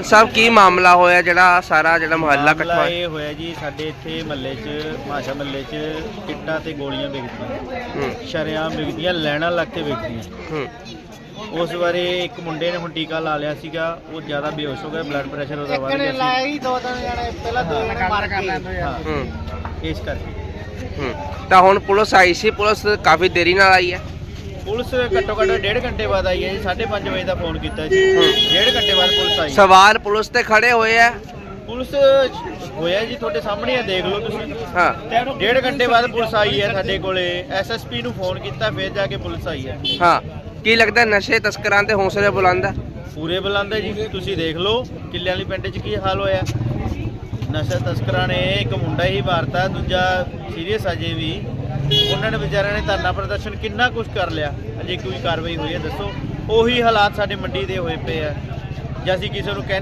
ਸਾਹਿਬ ਕੀ ਮਾਮਲਾ ਹੋਇਆ ਜਿਹੜਾ ਸਾਰਾ ਜਿਹੜਾ ਮੁਹੱਲਾ ਇਕੱਠਾ ਮਾਮਲਾ ਹੋਇਆ? ਇਹ ਹੋਇਆ ਜੀ ਸਾਡੇ ਇੱਥੇ ਮਹੱਲੇ 'ਚ ਮਾਸ਼ਾ ਮਹੱਲੇ 'ਚ ਚਿੱਟਾ ਤੇ ਗੋਲੀਆਂ ਵਿਕਦੀਆਂ। ਹੂੰ। ਸ਼ਰੇਆਮ ਵਿਕਦੀਆਂ ਲੈਣਾ ਲੱਗ ਕੇ ਵਿਕਦੀਆਂ। ਹੂੰ। ਉਸ ਬਾਰੇ ਇੱਕ ਮੁੰਡੇ ਨੇ ਹੁਣ ਟੀਕਾ ਲਾ ਲਿਆ ਸੀਗਾ ਉਹ ਜ਼ਿਆਦਾ ਬੇਹੋਸ਼ ਹੋ ਗਿਆ ਬਲੱਡ ਪ੍ਰੈਸ਼ਰ ਉਹਦਾ ਵੱਧ ਗਿਆ ਸੀ। ਹੀ ਦੋ ਦਿਨ ਜਣੇ ਪਹਿਲਾਂ ਦੋ ਜਣੇ ਮਾਰ ਕੇ ਹਾਂ ਹੂੰ। ਇਸ ਕਰਕੇ। ਹੂੰ। ਤਾਂ ਹੁਣ ਪੁਲਿਸ ਆਈ ਸੀ ਪੁਲਿਸ ਕਾਫੀ ਦੇਰੀ ਨਾਲ ਆਈ ਹੈ। ਪੁਲਿਸ ਘੱਟੋ ਘੱਟ ਡੇਢ ਘੰਟੇ ਬਾਅਦ ਆਈ ਹੈ ਜੀ 5:30 ਵਜੇ ਦਾ ਫੋਨ ਕੀਤਾ ਜੀ। ਹੂੰ। ਡੇਢ ਘੰਟੇ ਬਾਅਦ ਪੁਲਿਸ ਆਈ। ਸਵਾਲ ਪੁਲਿਸ ਤੇ ਖੜੇ ਹੋਏ ਆ? ਪੁਲਿਸ ਹੋਇਆ ਜੀ ਤੁਹਾਡੇ ਸਾਹਮਣੇ ਆ ਦੇਖ ਲਓ ਤੁਸੀਂ। ਹਾਂ। ਡੇਢ ਘੰਟੇ ਬਾਅਦ ਪੁਲਿਸ ਆਈ ਹੈ ਸਾਡੇ ਕੋਲੇ। ਐਸਐਸਪੀ ਨੂੰ ਫੋਨ ਕੀਤਾ ਫਿਰ ਜਾ ਕੇ ਪੁਲਿਸ ਆਈ ਹੈ। ਹਾਂ। ਕੀ ਲੱਗਦਾ ਨਸ਼ੇ ਤਸਕਰਾਂ ਤੇ ਹੌਸਲੇ ਬੁਲੰਦ ਹੈ ਪੂਰੇ ਬੁਲਾਉਂਦੇ ਜੀ ਤੁਸੀਂ ਦੇਖ ਲਓ ਕਿੱਲਿਆਂ ਵਾਲੀ ਪਿੰਡ 'ਚ ਕੀ ਹਾਲ ਹੋਇਆ। ਨਸ਼ਾ ਤਸਕਰਾਂ ਨੇ ਇੱਕ ਮੁੰਡਾ ਹੀ ਮਾਰਤਾ ਦੂਜਾ ਸੀਰੀਅਸ ਅਜੇ ਵੀ। ਉਹਨਾਂ ਨੇ ਵਿਚਾਰਿਆਂ ਨੇ ਧਰਨਾ ਪ੍ਰਦਰਸ਼ਨ ਕਿੰਨਾ ਕੁਝ ਕਰ ਲਿਆ। ਅਜੇ ਕੋਈ ਕਾਰਵਾਈ ਹੋਈ ਹੈ, ਦੱਸੋ। ਉਹੀ ਹਾਲਾਤ ਸਾਡੇ ਮੰਡੀ ਦੇ ਹੋਏ ਪਏ ਆ। ਜੇ ਅਸੀਂ ਕਿਸੇ ਨੂੰ ਕਹਿ